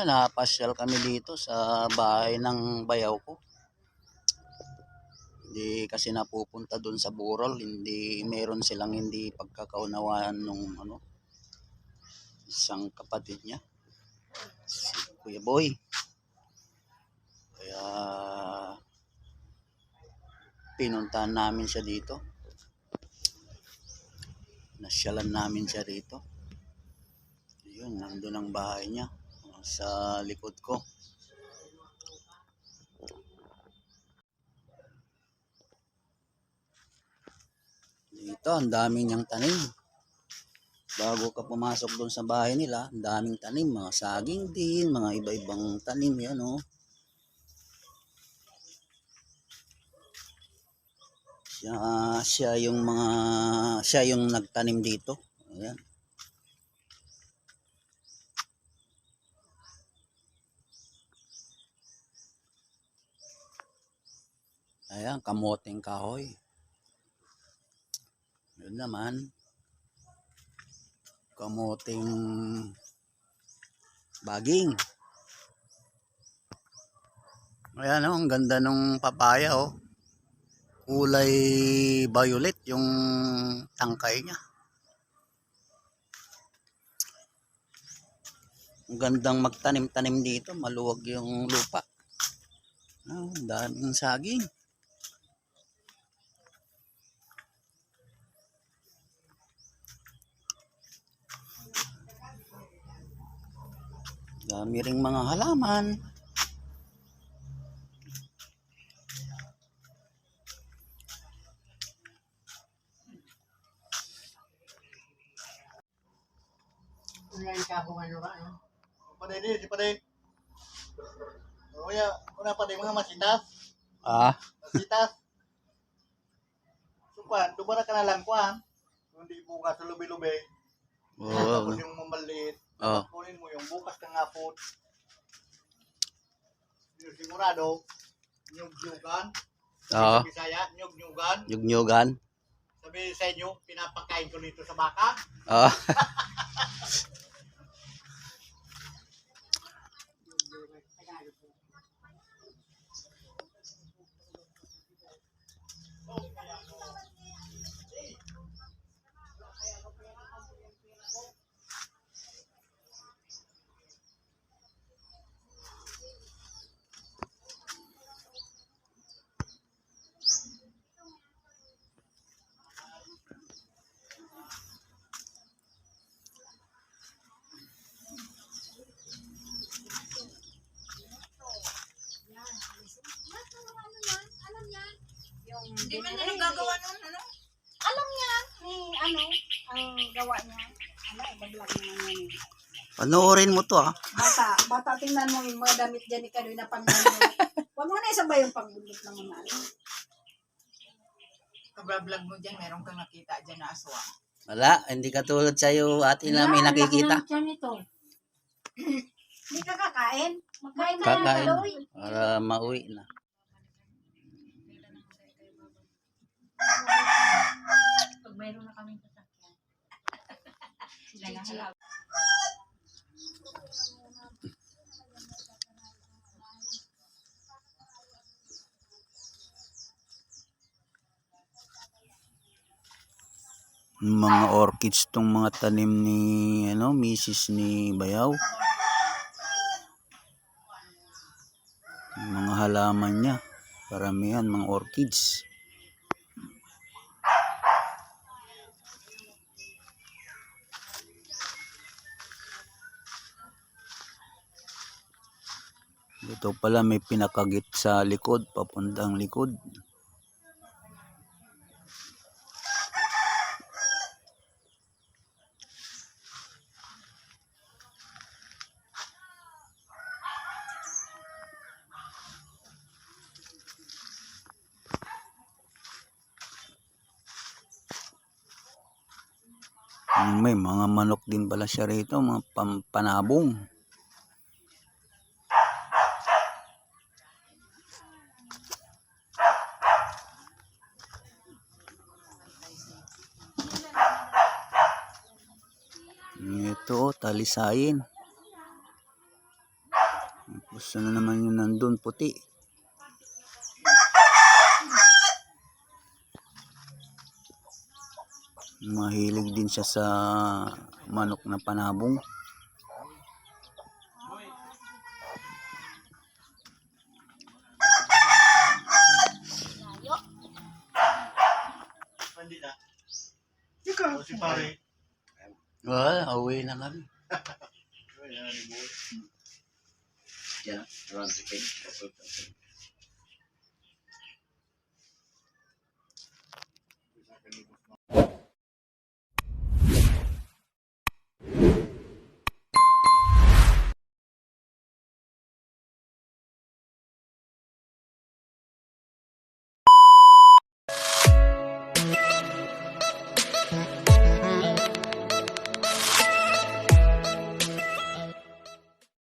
Ah, napasyal kami dito sa bahay ng bayaw ko. Hindi kasi napupunta doon sa Burol, hindi meron silang hindi pagkakaunawaan nung ano isang kapatid niya si Kuya Boy. Kaya pinuntahan namin siya dito. Nasyalan namin siya rito. Yun, nandun ang bahay niya sa likod ko. Dito, ang daming niyang tanim. Bago ka pumasok doon sa bahay nila, ang daming tanim. Mga saging din, mga iba-ibang tanim yan, oh. Siya, siya yung mga, siya yung nagtanim dito. Ayan. Ayan, kamoteng kahoy. Yun naman. Kamoting baging. Ayan oh, ang ganda nung papaya oh. Kulay violet yung tangkay niya. Ang gandang magtanim-tanim dito, maluwag yung lupa. Ah, ang daming saging. Dami ring mga halaman. Online ka kung ano ka, no? Paday din, si Paday. O ya, una paday mga masitas. Ah, Masitas. Supan, dumara ka na lang kuhan. Hindi bukas sa lubi-lubi. oo. Tapos yung mamaliit. Oh. Kunin mo yung bukas ng hapon. Sigurado, nyug-nyugan. Oo. Sa Bisaya, nyug-nyugan. Yugnyugan. Sabi sa inyo, pinapakain ko nito sa baka. Ah. Hindi man nila gagawa nun, ano? Alam niya, ni ano, ang gawa niya. Ano, iba-vlog naman yan. eh. Panoorin mo to ah. Bata, bata, tingnan mo yung mga damit dyan ni Kadoy na pangbulo. Huwag mo na isabay yung pangbulot ng mga ano. Kabla-vlog mo dyan, meron kang nakita dyan na aswang. Wala, hindi katulad sa'yo ate na may nakikita. Hindi ka kakain? Magkain ka ng Kakain. Para mauwi na. Mayroon na kaming sasakyan. Sila nga halap. Mga orchids tong mga tanim ni ano, Mrs. ni Bayaw. Mga halaman niya. Paramihan mga orchids. Dito pala may pinakagit sa likod, papuntang likod. May mga manok din pala siya rito, mga pampanabong. Ito, talisayin. Sana naman yung nandun puti. Mahilig din siya sa manok na panabong. Na. Ikaw. Si pare. Well, away na kami. Ay, yan, ni Boy. Yeah, around the ka ni Boss